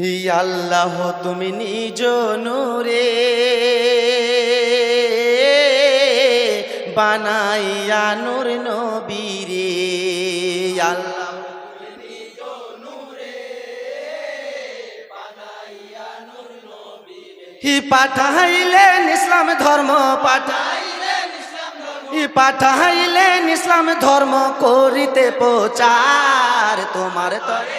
হি আল্লাহ, তুমি নিজ নূরে বানাইয়া নূর নবীরে। আল্লাহ হি পাঠাইলেন ইসলাম ধর্ম পাঠাইলেন হি পাঠাইলেন ইসলাম ধর্ম করিতে প্রচার তোমার তরে।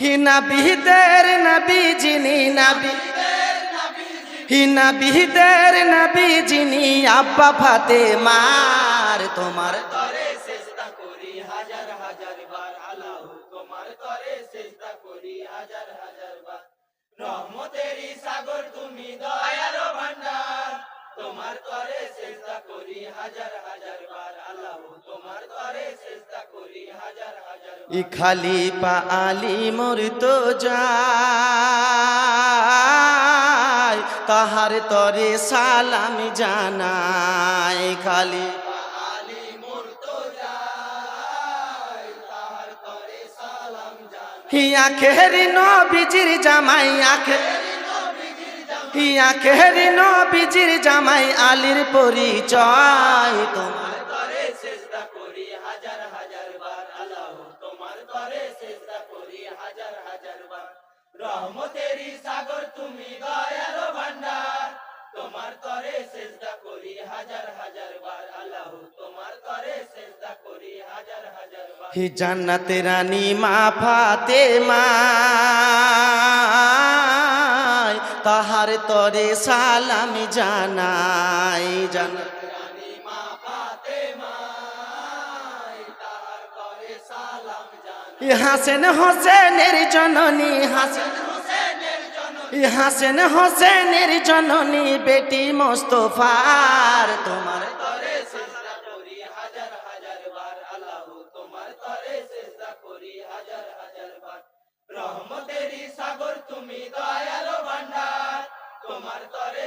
হি নাবিদের নবী যিনি নবী। হি নাবিদের নবী যিনি আব্বা ফাতে মার তোমার তোমার তরে চেষ্টা করি হাজার হাজার বার। আল্লাহ তোমার তরে চেষ্টা করি হাজার হাজার বার ই খালি পা আলি মোর তো যায় তাহার তরে সালাম জানাই। খালি হিয়া খেরি নবীজির জামাই হিয়া খেরি নবীজির জামাই আলির পরিচয় তোমার। বার রহমতেরি সাগর তুমি দয়াল ভান্ডার তোমার তরে চেষ্টা করি হাজার হাজার বার। আল্লাহ, তোমার তরে চেষ্টা করি হাজার হাজার হি জান্নাতে রানী মা ফাতে তাহার তরে সালাম জানাই জান্নাত হাসেন হোসেনের জননী হাসেন হাসেন হোসেনের জননী বেটি মোস্তফার। তোমার তোমার তরে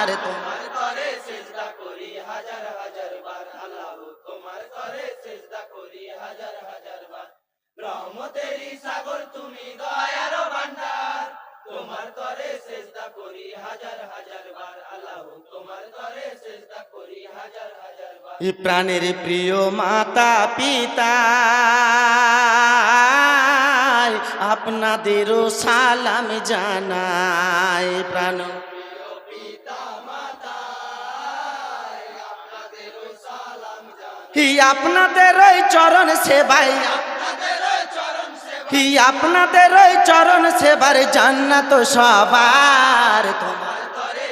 তোমার তোমার তরে চেষ্টা করি হাজার হাজার বার। আল্লাহ তোমার তরে চেষ্টা করি হাজার হাজার বার। রহমতেরি সাগর তুমি দয়ার ভান্ডার তোমার তরে চেষ্টা করি হাজার হাজার বার। আল্লাহ তোমার তরে চেষ্টা করি হাজার হাজার বার। ই প্রাণের প্রিয় মাতা পিতা আপনাদেরও সালাম জানাই প্রাণ। হি আপনাদের ওই চরণ সেবাই হি আপনাদের ওই চরণ সেবার জান্নাত সবার? তোমার তরে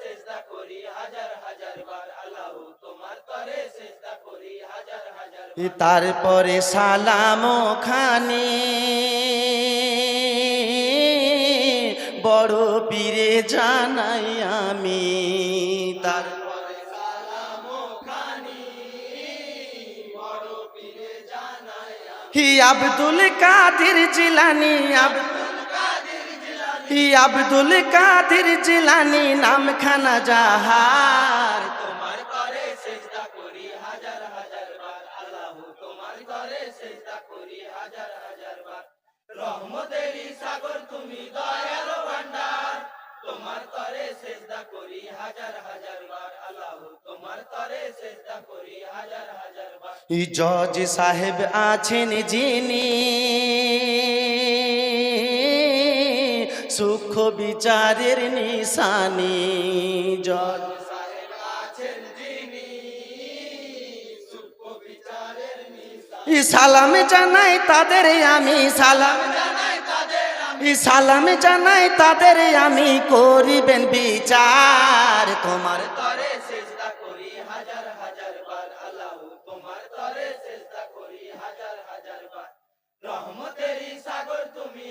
চেষ্টা তারপরে সালাম খানি। বড় পীরে জানাই আমি তার হি আব্দুল কাদির জিলানি হি আব্দুল কাদির জিলানি নাম খানা জাহার। তোমার করে চেষ্টা করি হাজার হাজার বার আল্লাহ তোমার করে চেষ্টা করি হাজার হাজার বার রহমতেরি সাগর তুমি দয়ার ভান্ডার তোমার তরে সেজদা করি হাজার হাজার বার আল্লাহ তোমার তরে সেজদা করি হাজার হাজার বার। জজ সাহেব আছেন যিনি সুখ বিচারের নিশানি। জজ সাহেব আছেন যিনি সূক্ষ্ম বিচারের নিশা ই সালাম জানাই তাদের আমি সালাম জানাই তাদের আমি ই সালাম জানাই তাদের আমি করিবেন বিচার। তোমার তরে করি হাজার হাজার বার, আল্লাহ তোমার তরে করি হাজার হাজার বার। সাগর, তুমি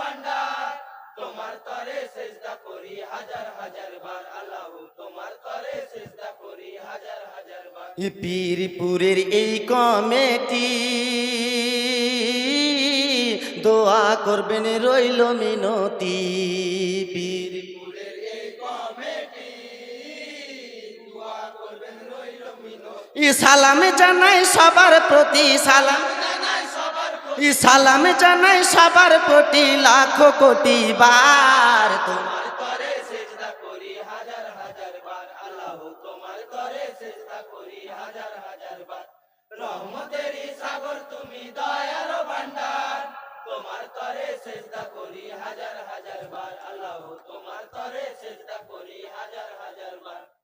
ভান্ডার তোমার তরে সেজদা করি হাজার হাজার বার, আল্লাহ তোমার তরে সেজদা করি হাজার হাজার বার। পীরপুরের এই কমেটি দোয়া করবেন, রইল মিনতি। পীর সালাম জানাই সবার প্রতি, সালাম ই সালাম জানাই সবার প্রতি, লাখো কোটি বার তোমার সাগর, তুমি দয়ার ভান্ডার তোমার তরে চেষ্টা করি হাজার হাজার বার। আল্লাহ, তোমার তরে চেষ্টা করি হাজার হাজার বার।